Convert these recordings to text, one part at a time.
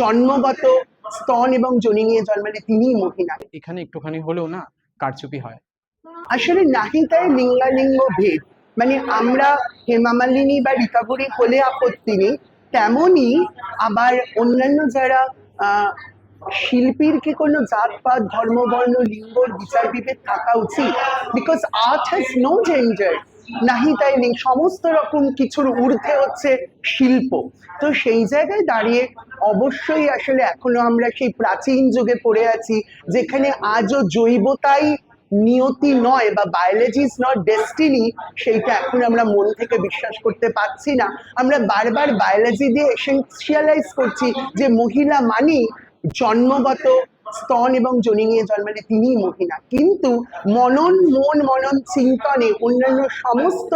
জন্মগত স্তন এবং যোনি নিয়ে জন্মালে তিনিই মহিলা। এখানে একটুখানি হলেও না কারচুপি হয়। আসলে নাহিতায় লিঙ্গালিঙ্গ ভেদ। মানে আমরা হেমামালিনী বা রিকাবরি হলে আপত্তি নেই তেমনই আবার অন্যান্য যারা আহ, শিল্পীর কি কোনো জাতপাত ধর্ম বর্ণ লিঙ্গর বিচার বিভেদ থাকা উচিত? Because art has no gender নাহি তাই নেই। সমস্ত রকম কিছুর ঊর্ধ্বে হচ্ছে শিল্প। তো সেই জায়গায় দাঁড়িয়ে অবশ্যই আসলে এখনও আমরা সেই প্রাচীন যুগে পড়ে আছি, যেখানে আজও জৈবতাই নিয়তি নয় বা বায়োলজি ইজ নট ডেস্টিনি সেইটা এখন আমরা মন থেকে বিশ্বাস করতে পারছি না। আমরা বারবার বায়োলজি দিয়ে এসেন্সিয়ালাইজ করছি যে মহিলা মানি জন্মগত স্তন এবং যোনি নিয়ে জন্মালে তিনিই মহিলা। কিন্তু মনন, মন, মনন, চিন্তনে অন্যান্য সমস্ত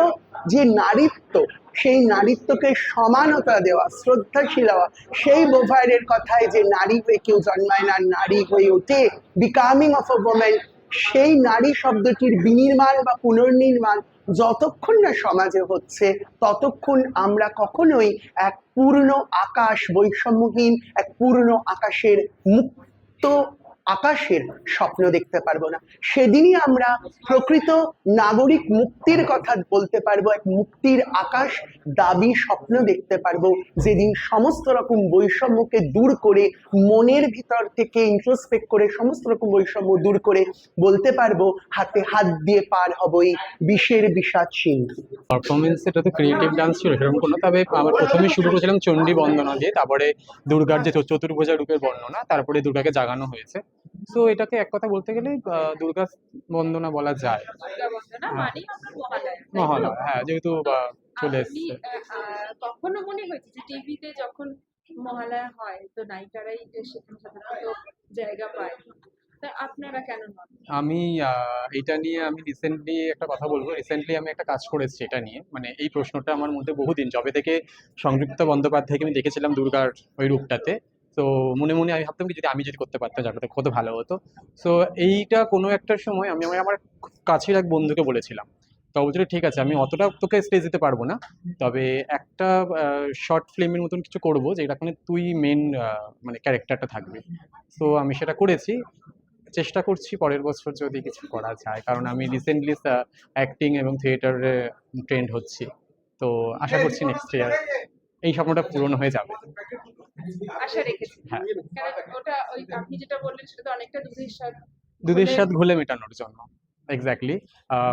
যে নারীত্ব, সেই নারীত্বকে সমানতা দেওয়া, শ্রদ্ধাশীল হওয়া, সেই বোভারের কথায় যে নারী হয়ে কেউ জন্মায় না, নারী হয়ে ওঠে বিকামিং অফ আ ওমেন সেই নারী শব্দটির বিনির্মাণ বা পুনর্নির্মাণ যতক্ষণ না সমাজে হচ্ছে, ততক্ষণ আমরা কখনোই এক পূর্ণ আকাশ বৈষম্যহীন, এক পূর্ণ আকাশের মুক্ত tú আকাশের স্বপ্ন দেখতে পারব না। সেদিনই আমরা প্রকৃত নাগরিক মুক্তির কথা বলতে পারব, এক মুক্তির আকাশ দাবি স্বপ্ন দেখতে পারব। যেদিন সমস্ত রকম বৈষম্যকে দূর করে, মনের ভিতর থেকে ইন্ট্রোস্পেক্ট করে সমস্ত রকম বৈষম্য দূর করে বলতে পারব, হাতে হাত দিয়ে পার হবই বিষের বিষাদ সিন্ধু। পারফরমেন্স এটা তো ক্রিয়েটিভ ডান্স ছিল, সেরকম কোনো তবে আমার প্রথমে শুরু করেছিলাম চণ্ডী বন্দনা দিয়ে, তারপরে দুর্গার যে চতুর- চতুর্ভুজা রূপের বর্ণনা, তারপরে দুর্গাকে জাগানো হয়েছে। তো এটাকে এক কথা বলতে গেলে দুর্গা বন্দনা বলা যায়। হ্যাঁ। মহালয়া হ্যাঁ যেহেতু চলে এসছে। কখনো মনে হয়েছে যে টিভিতে যখন মহালয়া হয় তো নায়িকারাই সেখানে সাধারণত জায়গা পায়। আপনারা কেন আমি এটা নিয়ে আমি রিসেন্টলি একটা কথা বলব। রিসেন্টলি আমি একটা কাজ করেছি এটা নিয়ে। মানে এই প্রশ্নটা আমার মধ্যে বহুদিন যবে থেকে সংযুক্ত বন্দ্যোপাধ্যায়কে আমি দেখেছিলাম দুর্গার ওই রূপটাতে। তো মনে মনে আমি ভাবতাম কি যদি আমি যদি করতে পারতাম যাতে কত ভালো হতো। সো এইটা কোনো একটা সময় আমি আমার আমার খুব কাছের এক বন্ধুকে বলেছিলাম। তো বলছিল ঠিক আছে আমি অতটা তোকে স্টেজ দিতে পারব না। তবে একটা শর্ট ফিল্মের মতন কিছু করব যেটাখানে তুই মেন মানে ক্যারেক্টারটা থাকবে। তো আমি সেটা করেছি। চেষ্টা করছি পরের বছর যদি কিছু করা যায় কারণ আমি রিসেন্টলি অ্যাক্টিং এবং থিয়েটারে ট্রেন্ড হচ্ছি। তো আশা করছি নেক্সট ইয়ার এই স্বপ্নটা পূরণ হয়ে যাবে। আশা রেখেছি। হ্যাঁ। কারণ ওটা ওই আপনি যেটা বললেন সেটা তো অনেকটা দুধের স্বাদ দুধের স্বাদ ঘুলে মেটানোর জন্য। এক্স্যাক্টলি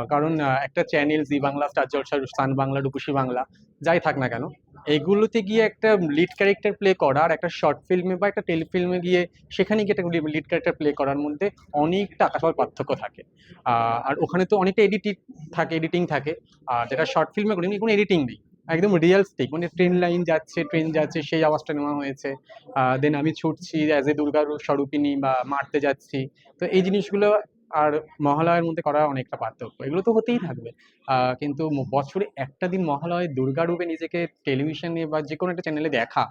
কারণ একটা channel Zee Bangla Star Jalsha Sun Bangla Rupasi Bangla যাই থাক না কেন এগুলোতে গিয়ে একটা লিড ক্যারেক্টার প্লে করা আর একটা শর্ট ফিল্মে বা একটা টেলিফিল্মে গিয়ে সেখানে গিয়ে একটা লিড ক্যারেক্টার প্লে করার মধ্যে অনেকটা আকাশ পার্থক্য থাকে। আর ওখানে তো অনেকটা এডিটিং থাকে এডিটিং থাকে। আর যেটা শর্ট ফিল্মে করি কোনো এডিটিং নেই। একদম রিয়েলস্টিক মানে ট্রেন লাইন যাচ্ছে ট্রেন যাচ্ছে, সেই আওয়াজটা নেওয়া হয়েছে। দেন আমি ছুটছি অ্যাজ এ দুর্গার স্বরূপিনী বা মারতে যাচ্ছি। তো এই জিনিসগুলো আর মহালয়ের মধ্যে করা অনেকটা পার্থক্য। এগুলো তো হতেই থাকবে। কিন্তু বছরে একটা দিন মহালয় দুর্গা রূপে নিজেকে টেলিভিশনে বা যে কোনো একটা চ্যানেলে দেখা,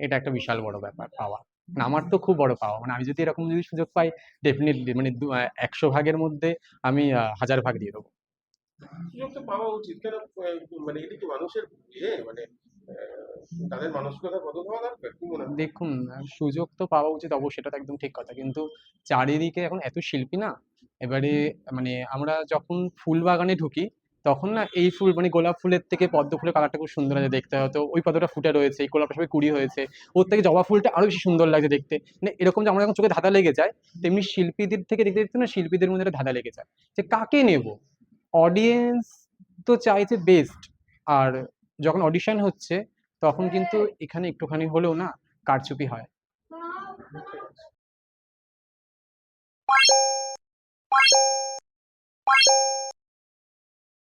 এটা একটা বিশাল বড় ব্যাপার পাওয়া। মানে আমার তো খুব বড় পাওয়া। মানে আমি যদি এরকম যদি সুযোগ পাই ডেফিনেটলি মানে একশো ভাগের মধ্যে আমি হাজার ভাগ দিয়ে দেবো। পাওয়া উচিত? কেন মানে এটা কি মানুষের ইয়ে মানে দেখুন, সুযোগ তো পাওয়া উচিত, অবশ্যই সেটা একদম ঠিক কথা। কিন্তু চারিদিকে এখন এত শিল্পী না, এবারে মানে আমরা যখন ফুল বাগানে ঢুকি, তখন না এই ফুল মানে গোলাপ ফুলের থেকে পদ্ম ফুলের কালারটা খুব সুন্দর লাগে দেখতে। হয়তো ওই পদ্মটা ফুটে রয়েছে, এই গোলাপটা সবাই কুড়ি হয়েছে। ওর থেকে জবা ফুলটা আরও বেশি সুন্দর লাগছে দেখতে। মানে এরকম যে আমরা যখন চোখে ধাঁধা লেগে যায়, তেমনি শিল্পীদের থেকে দেখতে দেখতে না শিল্পীদের মধ্যে ধাঁধা লেগে যায় যে কাকে নেব? অডিয়েন্স তো চাইছে বেস্ট আর যখন অডিশন হচ্ছে, তখন কিন্তু এখানে একটুখানি হলেও না কারচুপি হয়।